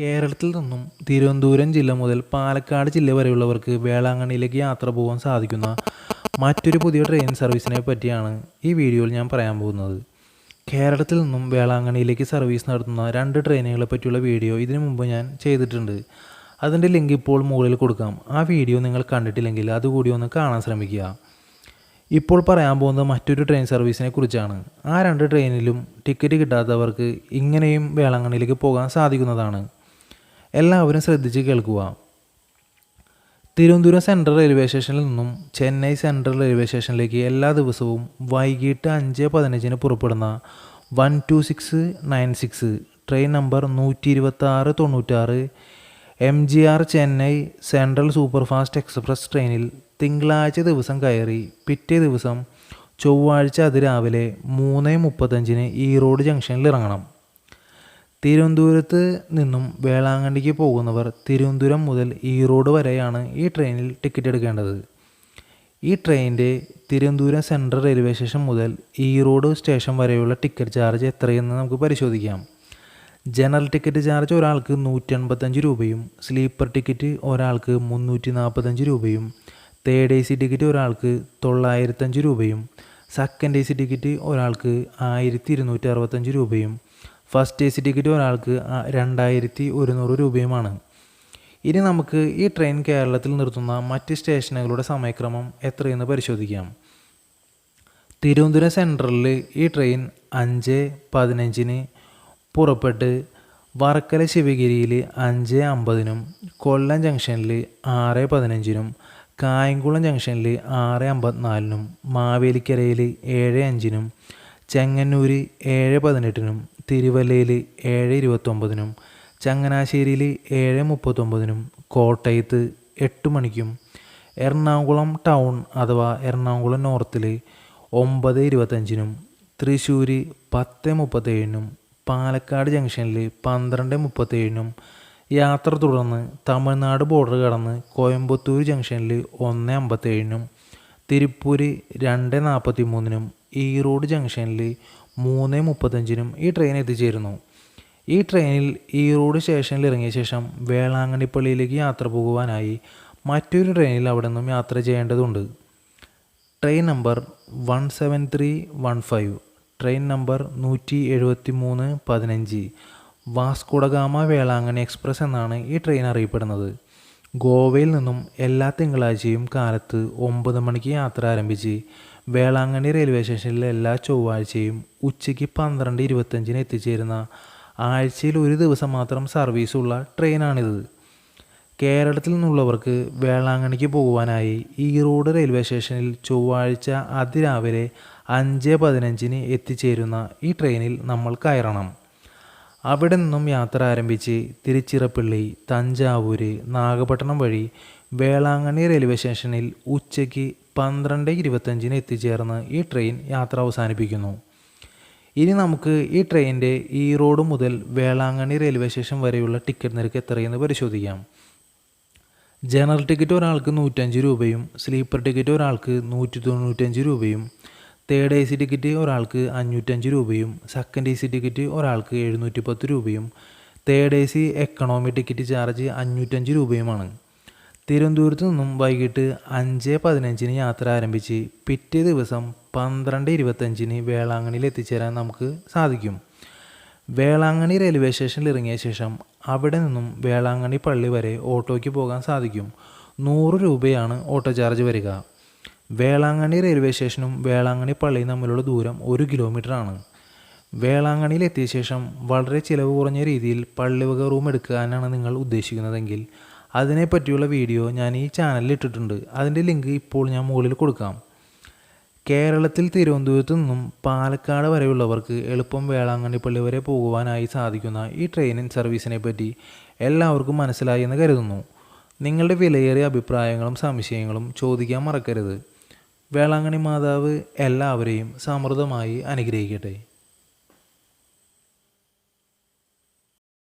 കേരളത്തിൽ നിന്നും തിരുവനന്തപുരം ജില്ല മുതൽ പാലക്കാട് ജില്ല വരെയുള്ളവർക്ക് വേളാങ്കണ്ണിയിലേക്ക് യാത്ര പോകാൻ സാധിക്കുന്ന മറ്റൊരു പുതിയ ട്രെയിൻ സർവീസിനെ പറ്റിയാണ് ഈ വീഡിയോയിൽ ഞാൻ പറയാൻ പോകുന്നത്. കേരളത്തിൽ നിന്നും വേളാങ്കണ്ണിയിലേക്ക് സർവീസ് നടത്തുന്ന രണ്ട് ട്രെയിനുകളെ പറ്റിയുള്ള വീഡിയോ ഇതിനു മുമ്പ് ഞാൻ ചെയ്തിട്ടുണ്ട്. അതിന്റെ ലിങ്ക് ഇപ്പോൾ മുകളിൽ കൊടുക്കാം. ആ വീഡിയോ നിങ്ങൾ കണ്ടിട്ടില്ലെങ്കിൽ അതുകൂടി ഒന്ന് കാണാൻ ശ്രമിക്കുക. ഇപ്പോൾ പറയാൻ പോകുന്നത് മറ്റൊരു ട്രെയിൻ സർവീസിനെ കുറിച്ചാണ്. ആ രണ്ട് ട്രെയിനിലും ടിക്കറ്റ് കിട്ടാത്തവർക്ക് ഇങ്ങനെയും വേളാങ്കണ്ണിയിലേക്ക് പോകാൻ സാധിക്കുന്നതാണ്. എല്ലാവരും ശ്രദ്ധിച്ച് കേൾക്കുക. തിരുവനന്തപുരം സെൻട്രൽ റെയിൽവേ സ്റ്റേഷനിൽ നിന്നും ചെന്നൈ സെൻട്രൽ റെയിൽവേ സ്റ്റേഷനിലേക്ക് എല്ലാ ദിവസവും വൈകിട്ട് അഞ്ച് പതിനഞ്ചിന് പുറപ്പെടുന്ന one two six nine six train number നൂറ്റി ഇരുപത്തി ആറ് തൊണ്ണൂറ്റാറ് M G R Chennai central superfast express ട്രെയിനിൽ തിങ്കളാഴ്ച ദിവസം കയറി പിറ്റേ ദിവസം ചൊവ്വാഴ്ച അതിരാവിലെ മൂന്ന് മുപ്പത്തഞ്ചിന് ഈറോഡ് ജംഗ്ഷനിൽ ഇറങ്ങണം. തിരുവനന്തപുരത്ത് നിന്നും വേളാങ്കണ്ണിക്ക് പോകുന്നവർ തിരുവനന്തപുരം മുതൽ ഈറോഡ് വരെയാണ് ഈ ട്രെയിനിൽ ടിക്കറ്റ് എടുക്കേണ്ടത്. ഈ ട്രെയിനിന്റെ തിരുവനന്തപുരം സെൻട്രൽ റെയിൽവേ സ്റ്റേഷൻ മുതൽ ഈറോഡ് സ്റ്റേഷൻ വരെയുള്ള ടിക്കറ്റ് ചാർജ് എത്രയെന്ന് നമുക്ക് പരിശോധിക്കാം. ജനറൽ ടിക്കറ്റ് ചാർജ് ഒരാൾക്ക് നൂറ്റി എൺപത്തഞ്ച് രൂപയും സ്ലീപ്പർ ടിക്കറ്റ് ഒരാൾക്ക് മുന്നൂറ്റി നാൽപ്പത്തഞ്ച് രൂപയും തേർഡ് എ സി ടിക്കറ്റ് ഒരാൾക്ക് തൊള്ളായിരത്തഞ്ച് രൂപയും സെക്കൻഡ് എ സി ടിക്കറ്റ് ഒരാൾക്ക് ആയിരത്തി ഇരുന്നൂറ്റി അറുപത്തഞ്ച് രൂപയും ഫസ്റ്റ് എ സി ടിക്കറ്റ് ഒരാൾക്ക് രണ്ടായിരത്തി ഒരുന്നൂറ് രൂപയുമാണ്. ഇനി നമുക്ക് ഈ ട്രെയിൻ കേരളത്തിൽ നിർത്തുന്ന മറ്റ് സ്റ്റേഷനുകളുടെ സമയക്രമം എത്രയെന്ന് പരിശോധിക്കാം. തിരുവനന്തപുരം സെൻട്രലിൽ ഈ ട്രെയിൻ അഞ്ച് പതിനഞ്ചിന് പുറപ്പെട്ട് വർക്കല ശിവഗിരിയിൽ അഞ്ച് അമ്പതിനും കൊല്ലം ജംഗ്ഷനിൽ ആറ് പതിനഞ്ചിനും കായംകുളം ജംഗ്ഷനിൽ ആറ് അമ്പത്തിനാലിനും മാവേലിക്കരയിൽ ഏഴ് അഞ്ചിനും ചെങ്ങന്നൂർ ഏഴ് പതിനെട്ടിനും തിരുവല്ലയിൽ ഏഴ് ഇരുപത്തൊമ്പതിനും ചങ്ങനാശ്ശേരിയിൽ ഏഴ് മുപ്പത്തൊമ്പതിനും കോട്ടയത്ത് എട്ട് മണിക്കും എറണാകുളം ടൗൺ അഥവാ എറണാകുളം നോർത്തിൽ ഒമ്പത് ഇരുപത്തഞ്ചിനും തൃശ്ശൂർ പത്ത് മുപ്പത്തേഴിനും പാലക്കാട് ജംഗ്ഷനിൽ പന്ത്രണ്ട് മുപ്പത്തേഴിനും യാത്ര തുടർന്ന് തമിഴ്നാട് ബോർഡർ കടന്ന് കോയമ്പത്തൂർ ജംഗ്ഷനിൽ ഒന്ന് അമ്പത്തേഴിനും തിരുപ്പൂർ രണ്ട് നാൽപ്പത്തി മൂന്നിനും ഈറോഡ് ജംഗ്ഷനിൽ മൂന്ന് മുപ്പത്തഞ്ചിനും ഈ ട്രെയിൻ എത്തിച്ചേരുന്നു. ഈ ട്രെയിനിൽ ഈറോഡ് സ്റ്റേഷനിൽ ഇറങ്ങിയ ശേഷം വേളാങ്കണ്ണിപ്പള്ളിയിലേക്ക് യാത്ര പോകുവാനായി മറ്റൊരു ട്രെയിനിൽ അവിടെ നിന്നും യാത്ര ചെയ്യേണ്ടതുണ്ട്. Train number one seven three one five train number നൂറ്റി എഴുപത്തി മൂന്ന് പതിനഞ്ച്. വാസ്കുടഗാമ വേളാങ്കണ്ണി എക്സ്പ്രസ് എന്നാണ് ഈ ട്രെയിൻ അറിയപ്പെടുന്നത്. ഗോവയിൽ നിന്നും എല്ലാ തിങ്കളാഴ്ചയും കാലത്ത് ഒമ്പത് മണിക്ക് യാത്ര ആരംഭിച്ച് വേളാങ്കണ്ണി റെയിൽവേ സ്റ്റേഷനിൽ എല്ലാ ചൊവ്വാഴ്ചയും ഉച്ചയ്ക്ക് പന്ത്രണ്ട് ഇരുപത്തഞ്ചിന് എത്തിച്ചേരുന്ന ആഴ്ചയിൽ ഒരു ദിവസം മാത്രം സർവീസുള്ള ട്രെയിനാണിത്. കേരളത്തിൽ നിന്നുള്ളവർക്ക് വേളാങ്കണ്ണിക്ക് പോകുവാനായി ഈറോഡ് റെയിൽവേ സ്റ്റേഷനിൽ ചൊവ്വാഴ്ച അതിരാവിലെ അഞ്ച് പതിനഞ്ചിന് എത്തിച്ചേരുന്ന ഈ ട്രെയിനിൽ നമ്മൾ കയറണം. അവിടെ നിന്നും യാത്ര ആരംഭിച്ച് തിരുച്ചിറപ്പള്ളി തഞ്ചാവൂർ നാഗപട്ടണം വഴി വേളാങ്കണ്ണി റെയിൽവേ സ്റ്റേഷനിൽ ഉച്ചയ്ക്ക് പന്ത്രണ്ട് ഇരുപത്തഞ്ചിന് എത്തിച്ചേർന്ന് ഈ ട്രെയിൻ യാത്ര അവസാനിപ്പിക്കുന്നു. ഇനി നമുക്ക് ഈ ട്രെയിനിന്റെ ഈറോഡ് മുതൽ വേളാങ്കണ്ണി റെയിൽവേ സ്റ്റേഷൻ വരെയുള്ള ടിക്കറ്റ് നിരക്ക് എത്രയെന്ന് പരിശോധിക്കാം. ജനറൽ ടിക്കറ്റ് ഒരാൾക്ക് നൂറ്റഞ്ച് രൂപയും സ്ലീപ്പർ ടിക്കറ്റ് ഒരാൾക്ക് നൂറ്റി തൊണ്ണൂറ്റഞ്ച് രൂപയും തേർഡ് എ സി ടിക്കറ്റ് ഒരാൾക്ക് അഞ്ഞൂറ്റഞ്ച് രൂപയും സെക്കൻഡ് എ സി ടിക്കറ്റ് ഒരാൾക്ക് എഴുന്നൂറ്റി പത്ത് രൂപയും third A C economy ticket charge അഞ്ഞൂറ്റഞ്ച് രൂപയുമാണ്. തിരുവനന്തപുരത്ത് നിന്നും വൈകിട്ട് അഞ്ച് പതിനഞ്ചിന് യാത്ര ആരംഭിച്ച് പിറ്റേ ദിവസം പന്ത്രണ്ട് ഇരുപത്തഞ്ചിന് വേളാങ്ങണിയിൽ എത്തിച്ചേരാൻ നമുക്ക് സാധിക്കും. വേളാങ്ങണി റെയിൽവേ സ്റ്റേഷനിൽ ഇറങ്ങിയ ശേഷം അവിടെ നിന്നും വേളാങ്ങണി പള്ളി വരെ ഓട്ടോയ്ക്ക് പോകാൻ സാധിക്കും. നൂറ് രൂപയാണ് ഓട്ടോ ചാർജ് വരിക. വേളാങ്ങണി റെയിൽവേ സ്റ്റേഷനും വേളാങ്ങണി പള്ളിയും തമ്മിലുള്ള ദൂരം ഒരു കിലോമീറ്റർ ആണ്. വേളാങ്കണ്ണിയിൽ എത്തിയ ശേഷം വളരെ ചിലവ് കുറഞ്ഞ രീതിയിൽ പള്ളിവക റൂം എടുക്കാനാണ് നിങ്ങൾ ഉദ്ദേശിക്കുന്നതെങ്കിൽ അതിനെപ്പറ്റിയുള്ള വീഡിയോ ഞാൻ ഈ ചാനലിൽ ഇട്ടിട്ടുണ്ട്. അതിന്റെ ലിങ്ക് ഇപ്പോൾ ഞാൻ മുകളിൽ കൊടുക്കാം. കേരളത്തിൽ തിരുവനന്തപുരത്തു നിന്നും പാലക്കാട് വരെയുള്ളവർക്ക് എളുപ്പം വേളാങ്കണ്ണി പള്ളി വരെ പോകുവാനായി സാധിക്കുന്ന ഈ ട്രെയിനിൻ സർവീസിനെ പറ്റി എല്ലാവർക്കും മനസ്സിലായി എന്ന് കരുതുന്നു. നിങ്ങളുടെ വിലയേറിയ അഭിപ്രായങ്ങളും സംശയങ്ങളും ചോദിക്കാൻ മറക്കരുത്. വേളാങ്കണ്ണി മാതാവ് എല്ലാവരെയും സമൃദ്ധമായി അനുഗ്രഹിക്കട്ടെ.